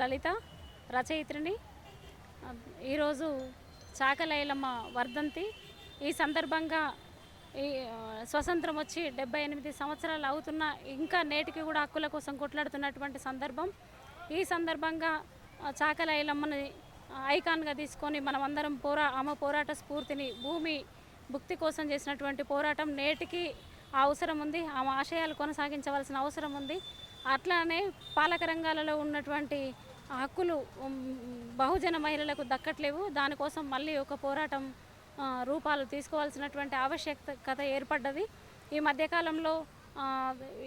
లలిత రచయిత్రిని. ఈరోజు చాకలైలమ్మ వర్ధంతి. ఈ సందర్భంగా ఈ స్వతంత్రం వచ్చి డెబ్బై ఎనిమిది సంవత్సరాలు అవుతున్న ఇంకా నేటికి కూడా హక్కుల కోసం కొట్లాడుతున్నటువంటి సందర్భం. ఈ సందర్భంగా చాకలైలమ్మని ఐకాన్గా తీసుకొని మనమందరం పోరా ఆమె పోరాట స్ఫూర్తిని భూమి భుక్తి కోసం చేసినటువంటి పోరాటం నేటికి ఆ అవసరం ఉంది. ఆమె ఆశయాలు కొనసాగించవలసిన అవసరం ఉంది. అట్లానే పాలక రంగాలలో ఉన్నటువంటి హక్కులు బహుజన మహిళలకు దక్కట్లేవు. దానికోసం మళ్ళీ ఒక పోరాటం రూపాలు తీసుకోవాల్సినటువంటి ఆవశ్యకత ఏర్పడ్డది. ఈ మధ్యకాలంలో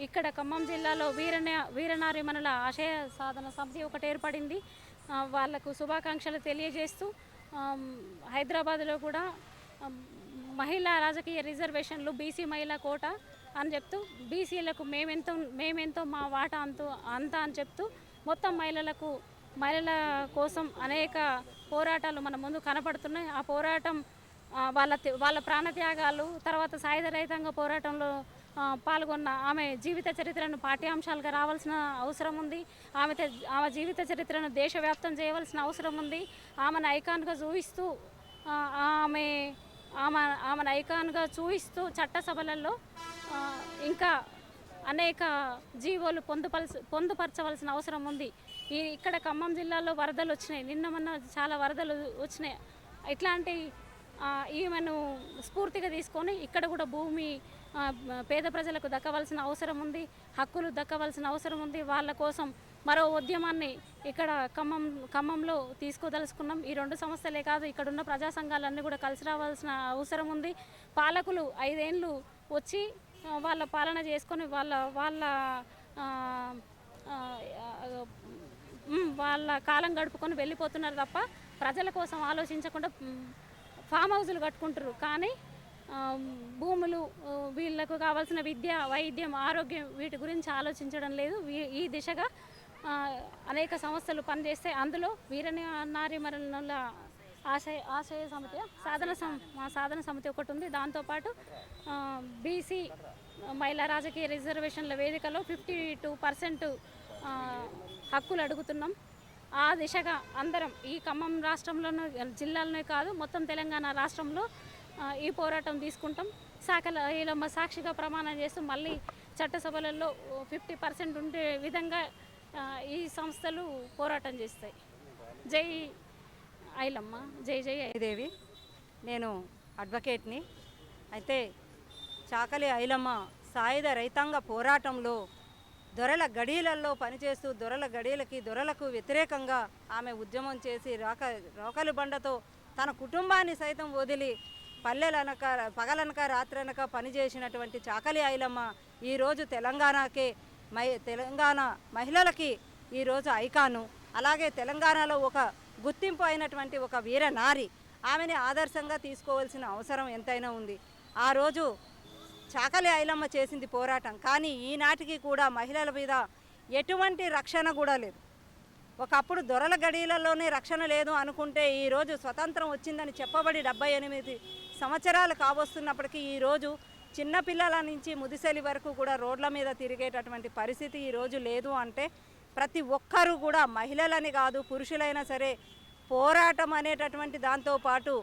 ఇక్కడ ఖమ్మం జిల్లాలో వీరన వీరనారిమణుల ఆశయ సాధన సమితి ఒకటి ఏర్పడింది. వాళ్ళకు శుభాకాంక్షలు తెలియజేస్తూ హైదరాబాద్లో కూడా మహిళా రాజకీయ రిజర్వేషన్లు బీసీ మహిళా కోట అని చెప్తూ బీసీలకు మేమెంతో మేమెంతో మా వాటా అంతు అంత అని చెప్తూ మొత్తం మహిళలకు మహిళల కోసం అనేక పోరాటాలు మన ముందు కనపడుతున్నాయి. ఆ పోరాటం వాళ్ళ వాళ్ళ ప్రాణత్యాగాలు తర్వాత సాయుధ రహితంగా పోరాటంలో పాల్గొన్న ఆమె జీవిత చరిత్రను పాఠ్యాంశాలుగా రావాల్సిన అవసరం ఉంది. ఆమె ఆమె జీవిత చరిత్రను దేశవ్యాప్తం చేయవలసిన అవసరం ఉంది. ఆమెను ఐకాన్గా చూపిస్తూ ఆ, ఆమె ఆమె ఆమెను ఐకాన్గా చూపిస్తూ చట్టసభలలో ఇంకా అనేక జీవోలు పొందుపలసి పొందుపరచవలసిన అవసరం ఉంది. ఈ ఇక్కడ ఖమ్మం జిల్లాలో వరదలు వచ్చినాయి. నిన్న మొన్న చాలా వరదలు వచ్చినాయి. ఇట్లాంటి ఈమెను స్ఫూర్తిగా తీసుకొని ఇక్కడ కూడా భూమి పేద ప్రజలకు దక్కవలసిన అవసరం ఉంది. హక్కులు దక్కవలసిన అవసరం ఉంది. వాళ్ళ కోసం మరో ఉద్యమాన్ని ఇక్కడ ఖమ్మం ఖమ్మంలో తీసుకోదలుచుకున్నాం. ఈ రెండు సంస్థలే కాదు ఇక్కడ ఉన్న ప్రజా సంఘాలన్నీ కూడా కలిసి రావాల్సిన అవసరం ఉంది. పాలకులు ఐదేళ్ళు వచ్చి వాళ్ళ పాలన చేసుకొని వాళ్ళ వాళ్ళ వాళ్ళ కాలం గడుపుకొని వెళ్ళిపోతున్నారు తప్ప ప్రజల కోసం ఆలోచించకుండా ఫామ్ హౌజులు కట్టుకుంటారు కానీ భూములు వీళ్ళకు కావాల్సిన విద్య వైద్యం ఆరోగ్యం వీటి గురించి ఆలోచించడం లేదు. ఈ దిశగా అనేక సంస్థలు పనిచేస్తే అందులో వీరని నారీమరుల ఆశయ ఆశయ సమితి సాధన సం మా సాధన సమితి ఒకటి ఉంది. దాంతోపాటు బీసీ మహిళా రాజకీయ రిజర్వేషన్ల వేదికలో ఫిఫ్టీ టూ పర్సెంట్ హక్కులు అడుగుతున్నాం. ఆ దిశగా అందరం ఈ ఖమ్మం రాష్ట్రంలోనూ జిల్లాలోనే కాదు మొత్తం తెలంగాణ రాష్ట్రంలో ఈ పోరాటం తీసుకుంటాం. శాఖల ఈలమ్మ సాక్షిగా ప్రమాణం చేస్తూ మళ్ళీ చట్టసభలలో ఫిఫ్టీ పర్సెంట్ ఉండే విధంగా ఈ సంస్థలు పోరాటం చేస్తాయి. జై ఐలమ్మ. జై జై దేవి నేను అడ్వకేట్ని. అయితే చాకలి ఐలమ్మ సాయుధ రైతాంగ పోరాటంలో దొరల గడీలల్లో పనిచేస్తూ దొరల గడీలకి దొరలకు వ్యతిరేకంగా ఆమె ఉద్యమం చేసి రాక రోకలి బండతో తన కుటుంబాన్ని సైతం వదిలి పల్లెలనక పగలనక రాత్రనక పనిచేసినటువంటి చాకలి ఐలమ్మ ఈరోజు తెలంగాణకే మై తెలంగాణ మహిళలకి ఈరోజు ఐకాను. అలాగే తెలంగాణలో ఒక గుర్తింపు అయినటువంటి ఒక వీర నారి ఆమెని ఆదర్శంగా తీసుకోవాల్సిన అవసరం ఎంతైనా ఉంది. ఆ రోజు చాకలి ఐలమ్మ చేసింది పోరాటం. కానీ ఈనాటికి కూడా మహిళల మీద ఎటువంటి రక్షణ కూడా లేదు. ఒకప్పుడు దొరల గడియలలోనే రక్షణ లేదు అనుకుంటే ఈరోజు స్వతంత్రం వచ్చిందని చెప్పబడి డెబ్బై ఎనిమిది సంవత్సరాలు కావస్తున్నప్పటికీ ఈరోజు చిన్నపిల్లల నుంచి ముదిసెలి వరకు కూడా రోడ్ల మీద తిరిగేటటువంటి పరిస్థితి ఈరోజు లేదు అంటే ప్రతి ఒక్కరూ కూడా మహిళలని కాదు పురుషులైనా సరే పోరాటం అనేటటువంటి దాంతోపాటు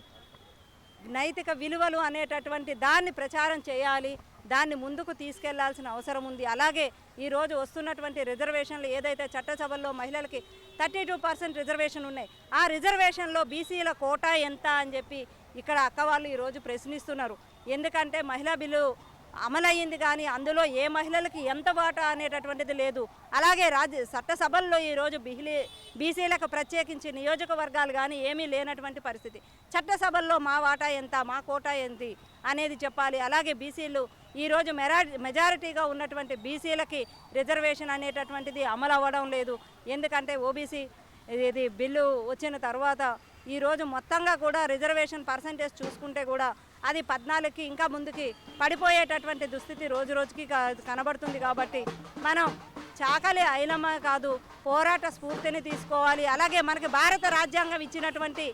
నైతిక విలువలు అనేటటువంటి దాన్ని ప్రచారం చేయాలి దాన్ని ముందుకు తీసుకెళ్ళాల్సిన అవసరం ఉంది. అలాగే ఈరోజు వస్తున్నటువంటి రిజర్వేషన్లు ఏదైతే చట్టసభల్లో మహిళలకి థర్టీ టూ పర్సెంట్ రిజర్వేషన్ ఉన్నాయి ఆ రిజర్వేషన్లో బీసీల కోటా ఎంత అని చెప్పి ఇక్కడ అక్క వాళ్ళు ఈరోజు ప్రశ్నిస్తున్నారు. ఎందుకంటే మహిళా బిల్లు అమలయ్యింది కానీ అందులో ఏ మహిళలకి ఎంత వాటా అనేటటువంటిది లేదు. అలాగే రాజ్య చట్టసభల్లో ఈరోజు బిహిలీ బీసీలకు ప్రత్యేకించి నియోజకవర్గాలు కానీ ఏమీ లేనటువంటి పరిస్థితి. చట్టసభల్లో మా వాటా ఎంత మా కోటా ఎంత అనేది చెప్పాలి. అలాగే బీసీలు ఈరోజు మెరా మెజారిటీగా ఉన్నటువంటి బీసీలకి రిజర్వేషన్ అనేటటువంటిది అమలు అవ్వడం లేదు. ఎందుకంటే ఓబీసీ ఇది బిల్లు వచ్చిన తర్వాత ఈరోజు మొత్తంగా కూడా రిజర్వేషన్ పర్సంటేజ్ చూసుకుంటే కూడా అది పద్నాలుగుకి ఇంకా ముందుకి పడిపోయేటటువంటి దుస్థితి రోజు రోజుకి కనబడుతుంది కాబట్టి మనం చాకలి ఐలమ్మ కాదు పోరాట స్ఫూర్తిని తీసుకోవాలి. అలాగే మనకి భారత రాజ్యాంగం ఇచ్చినటువంటి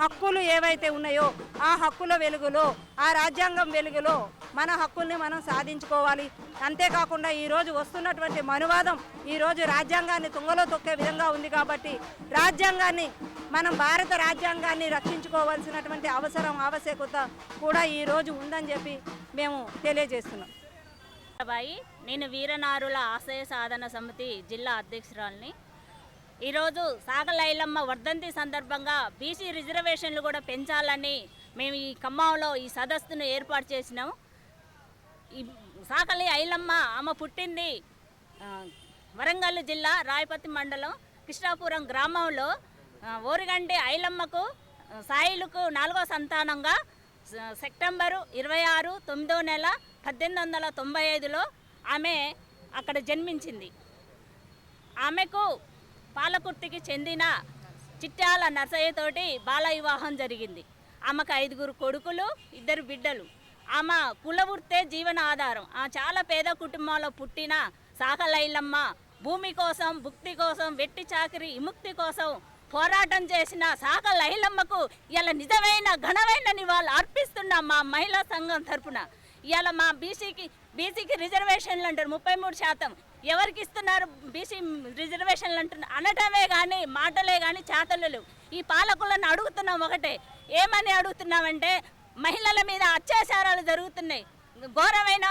హక్కులు ఏవైతే ఉన్నాయో ఆ హక్కుల వెలుగులో ఆ రాజ్యాంగం వెలుగులో మన హక్కుల్ని మనం సాధించుకోవాలి. అంతేకాకుండా ఈరోజు వస్తున్నటువంటి మనువాదం ఈరోజు రాజ్యాంగాన్ని తుంగలో తొక్కే విధంగా ఉంది కాబట్టి రాజ్యాంగాన్ని మనం భారత రాజ్యాంగాన్ని రక్షించుకోవాల్సినటువంటి అవసరం ఆవశ్యకత కూడా ఈరోజు ఉందని చెప్పి మేము తెలియజేస్తున్నాం. బాయి నేను వీరనారుల ఆశయ సాధన సమితి జిల్లా అధ్యక్షురాల్ని. ఈరోజు సాగలైలమ్మ వర్ధంతి సందర్భంగా బీసీ రిజర్వేషన్లు కూడా పెంచాలని మేము ఈ ఖమ్మంలో ఈ సదస్సును ఏర్పాటు చేసినాము ఈ సాకలి ఐలమ్మ ఆమె పుట్టింది వరంగల్ జిల్లా రాయపతి మండలం కృష్ణాపురం గ్రామంలో. ఓరిగంటి ఐలమ్మకు సాయిలకు నాలుగో సంతానంగా సెప్టెంబరు ఇరవై ఆరు తొమ్మిదో నెల పద్దెనిమిది వందల తొంభై ఐదులో ఆమె అక్కడ జన్మించింది. ఆమెకు పాలకుర్తికి చెందిన చిట్టాల నర్సయ్యతోటి బాల వివాహం జరిగింది. ఆమెకు ఐదుగురు కొడుకులు ఇద్దరు బిడ్డలు. ఆమె కులవృత్తే జీవన ఆధారం. ఆ చాలా పేద కుటుంబంలో పుట్టిన సాకలైలమ్మ భూమి కోసం భుక్తి కోసం వెట్టి చాకిరి విముక్తి కోసం పోరాటం చేసిన సాక లైలమ్మకు ఇలా నిజమైన ఘనమైన నివాళులు అర్పిస్తున్నాం మా మహిళా సంఘం తరపున. ఇవాళ మా బీసీకి బీసీకి రిజర్వేషన్లు అంటారు ముప్పై మూడు శాతం. ఎవరికి ఇస్తున్నారు బీసీ రిజర్వేషన్లు అంటున్నారు అనటమే కానీ మాటలే కానీ చేతలు లేవు. ఈ పాలకులను అడుగుతున్నాం ఒకటే ఏమని అడుగుతున్నామంటే మహిళల మీద అత్యాచారాలు జరుగుతున్నాయి. ఘోరమైన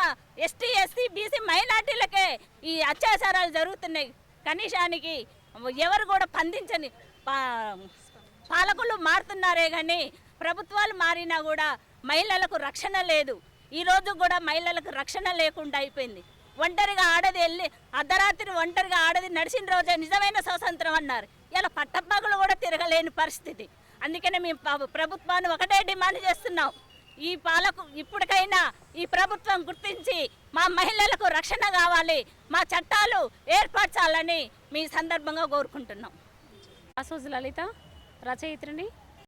ఎస్టీ ఎస్సీ బీసీ మైనార్టీలకే ఈ అత్యాచారాలు జరుగుతున్నాయి. కనీసానికి ఎవరు కూడా పందించని పాలకులు మారుతున్నారే కానీ ప్రభుత్వాలు మారినా కూడా మహిళలకు రక్షణ లేదు. ఈ రోజు కూడా మహిళలకు రక్షణ లేకుండా అయిపోయింది. ఒంటరిగా ఆడది వెళ్ళి అర్ధరాత్రి ఒంటరిగా ఆడది నడిచిన రోజే నిజమైన స్వాతంత్రం అన్నారు. ఇలా పట్టపగలు కూడా తిరగలేని పరిస్థితి. అందుకనే మేము ప్రభుత్వాన్ని ఒకటే డిమాండ్ చేస్తున్నాం. ఈ పాలకు ఇప్పటికైనా ఈ ప్రభుత్వం గుర్తించి మా మహిళలకు రక్షణ కావాలి మా చట్టాలు ఏర్పరచాలని మీ సందర్భంగా కోరుకుంటున్నాం. అసోజ్ లలిత రచయిత్రిని